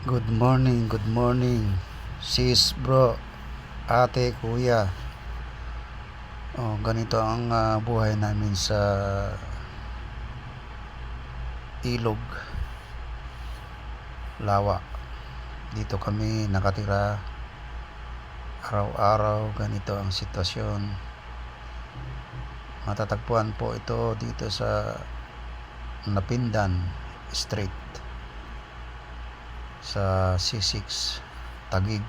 Good morning, good morning. Sis, bro, ate, kuya. Oh, ganito ang ah, buhay namin sa ilog. Lawa. Dito kami nakatira. Araw-araw ganito ang sitwasyon. Matatagpuan po ito dito sa Napindan Street sa C6 Tagig.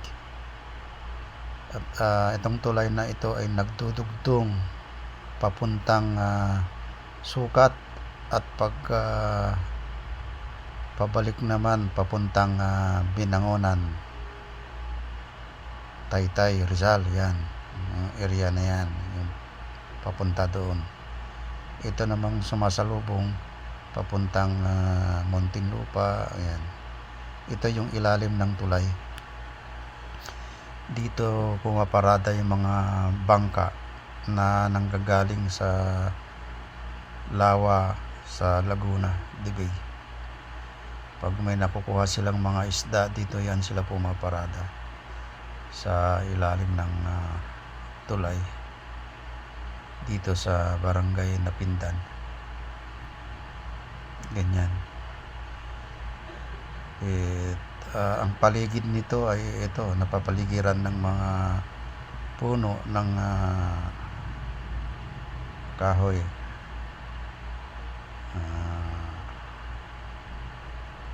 At ah, itong tulay na ito ay nagdudugtong papuntang ah, sukat at pag ah, pabalik naman papuntang ah, binangonan. Taytay Rizal yan. Yung area na yan yung papunta doon. Ito namang sumasalubong papuntang ah, Muntinlupa ayan ito yung ilalim ng tulay dito pumaparada yung mga bangka na nanggagaling sa Lawa sa Laguna, Digay. Pag may nakukuha silang mga isda, dito yan sila pumaparada sa ilalim ng ah, tulay dito sa barangay Napindan. Ganyan. Eh, ah, ang paligid nito ay ito, napapaligiran ng mga puno ng ah, kahoy. Ah,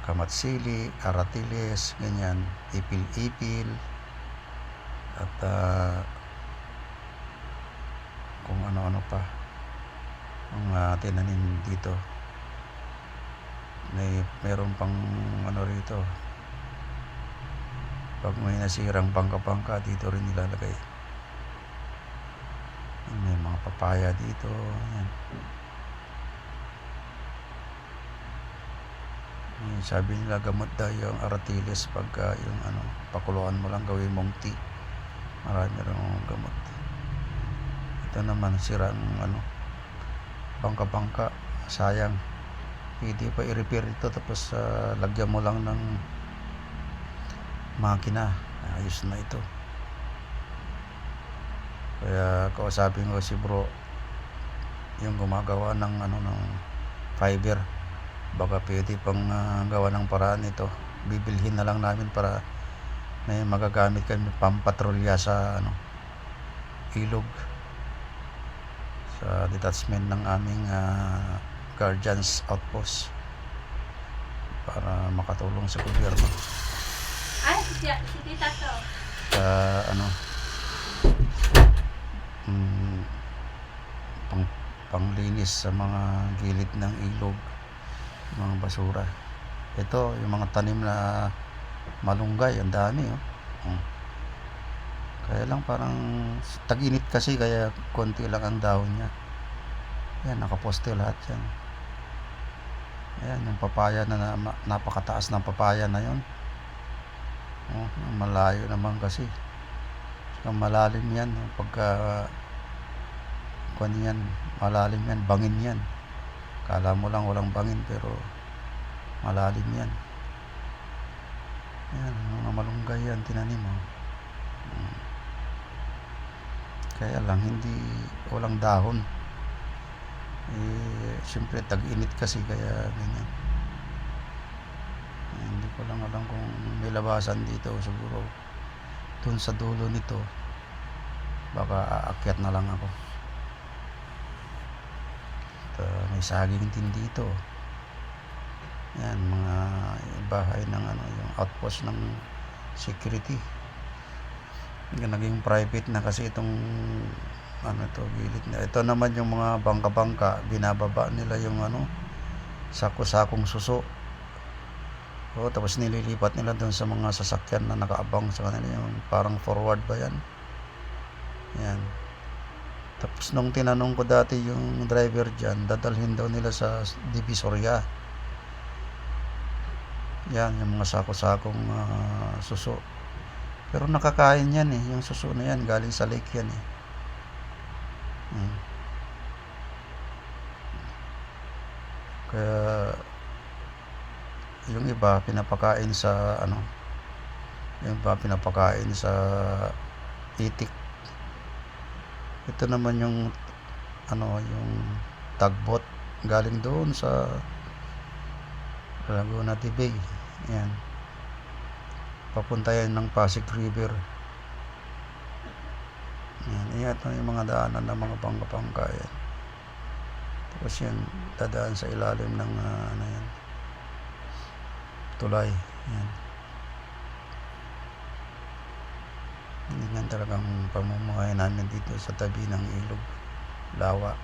kamatsili, aratiles, ganyan, ipil-ipil, at ah, kung ano-ano pa ang ah, tinanim dito may meron pang ano rito. Pag may nasirang pangka-pangka dito rin nilalagay. May mga papaya dito yan. Yung sabi nila gamot daw yung aratiles pagka yung ano pakuluan mo lang gawin mong tea. Marami rin gamot. Ito naman sirang ano pangka-pangka sayang pwede pa i-repair ito tapos ah, lagyan mo lang ng makina. Ayos na ito. Kaya kausapin ko si bro yung gumagawa ng ano ng fiber. Baka pwede pang ah, gawa ng paraan ito. Bibilhin na lang namin para may magagamit kami pampatrolya sa ano ilog. Sa detachment ng aming ah, guardians outpost para makatulong sa gobyerno Ay, si, si Tita to. sa ano mm, pang, panglinis sa mga gilid ng ilog mga basura ito yung mga tanim na malunggay ang dami oh. Oh. kaya lang parang tag-init kasi kaya konti lang ang dahon niya yan nakaposte lahat yan Ayan, yung papaya na, na napakataas ng papaya na yon. Oh, malayo naman kasi. Saka malalim yan. oh, Pagka kuwan yan, malalim yan, bangin yan. Kala mo lang walang bangin pero malalim yan. Ayan, mga malunggay yan, tinanim mo. Kaya lang, hindi, walang dahon eh siyempre tag-init kasi kaya ganyan. Eh, hindi ko lang alam kung may labasan dito siguro dun sa dulo nito baka aakyat na lang ako. At, ah, may saging din dito. Yan mga bahay ng ano yung outpost ng security. Naging private na kasi itong ano to gilid na. Ito naman yung mga bangka-bangka. Binababa nila yung ano sako-sakong suso. O tapos nililipat nila doon sa mga sasakyan na nakaabang sa kanila yung parang forward ba yan? Yan. Tapos nung tinanong ko dati yung driver dyan dadalhin daw nila sa Divisoria. Yan yung mga sako-sakong ah, suso. Pero nakakain yan eh yung suso na yan. Galing sa lake yan eh Mm. Kaya yung iba pinapakain sa ano yung iba pinapakain sa itik. Ito naman yung ano yung tagbot galing doon sa Laguna de Bay. Yan papunta yan ng Pasig River yan yan ito yung mga daanan ng mga bangka-bangka yan tapos yan dadaan sa ilalim ng ah, ano yan tulay. Yan. Ganyan talagang pamumuhay namin dito sa tabi ng ilog lawa